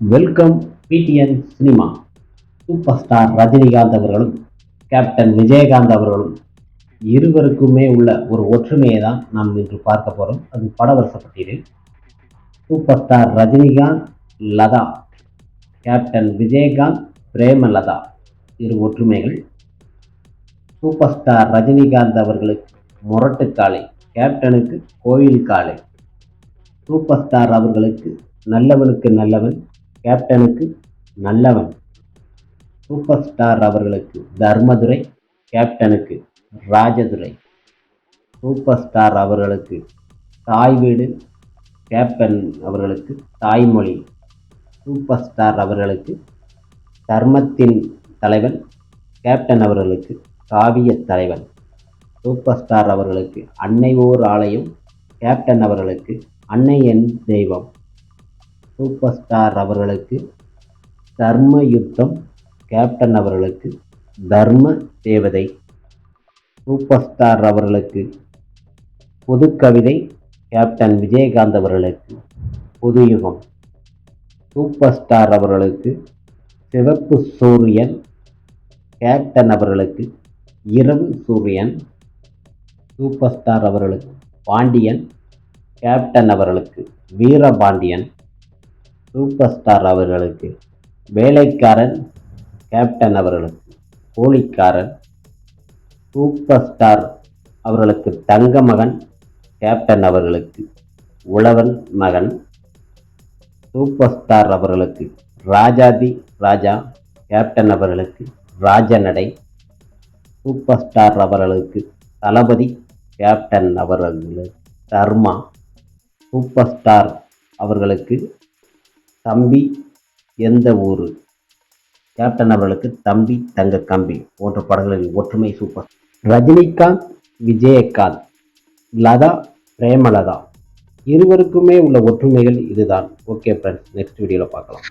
Welcome PTN cinema. Super star Rajinikanth அவர்களும் captain Vijayakanth அவர்களும் இருவருக்குமே உள்ள ஒரு ஒற்றுமையை தான் நாம் இன்று பார்க்க போகிறோம் அது படவரச பட்டியலில் super star Rajinikanth Latha. Captain Vijayakanth Premalatha. இரு ஒற்றுமைகள். சூப்பர் ஸ்டார் ரஜினிகாந்த் அவர்களுக்கு முரட்டு காலை கேப்டனுக்கு கோயில் காலை சூப்பர் ஸ்டார் அவர்களுக்கு நல்லவனுக்கு நல்லவன் கேப்டனுக்கு நல்லவன். சூப்பர் ஸ்டார் அவர்களுக்கு தர்மதுரை கேப்டனுக்கு ராஜதுரை. சூப்பர் ஸ்டார் அவர்களுக்கு தாய் வீடு கேப்டன் அவர்களுக்கு தாய்மொழி. சூப்பர் ஸ்டார் அவர்களுக்கு தர்மத்தின் தலைவன் கேப்டன் அவர்களுக்கு காவிய தலைவன். சூப்பர் ஸ்டார் அவர்களுக்கு அன்னை ஓர் ஆலயம் கேப்டன் அவர்களுக்கு அன்னை என் தெய்வம். சூப்பர் ஸ்டார் அவர்களுக்கு தர்ம யுத்தம் கேப்டன் அவர்களுக்கு தர்ம தேவதை. சூப்பர் ஸ்டார் அவர்களுக்கு பொது கவிதை கேப்டன் விஜயகாந்த் அவர்களுக்கு புதுயுகம் சூப்பர் ஸ்டார் அவர்களுக்கு சிவப்பு சூரியன். கேப்டன் அவர்களுக்கு இரவு சூரியன். சூப்பர் ஸ்டார் அவர்களுக்கு பாண்டியன். கேப்டன் அவர்களுக்கு வீரபாண்டியன். சூப்பர் ஸ்டார் அவர்களுக்கு வேலைக்காரன் கேப்டன் அவர்களுக்கு போலிக்காரன் சூப்பர் ஸ்டார் அவர்களுக்கு தங்க மகன் கேப்டன் அவர்களுக்கு உழவன் மகன் சூப்பர் ஸ்டார் அவர்களுக்கு ராஜாதி ராஜா கேப்டன் அவர்களுக்கு ராஜநடை சூப்பர் ஸ்டார் அவர்களுக்கு தளபதி கேப்டன் அவர்களுக்கு தர்மா சூப்பர் ஸ்டார் அவர்களுக்கு தம்பி எந்த ஊர்? கேப்டன் அவர்களுக்கு தம்பி தங்க கம்பி போன்ற படங்களின் ஒற்றுமை சூப்பர் ரஜினிகாந்த் விஜயகாந்த் லதா பிரேமலதா. இருவருக்குமே உள்ள ஒற்றுமைகள் இதுதான். ஓகே ஃப்ரெண்ட்ஸ் நெக்ஸ்ட் வீடியோவில் பார்க்கலாம்.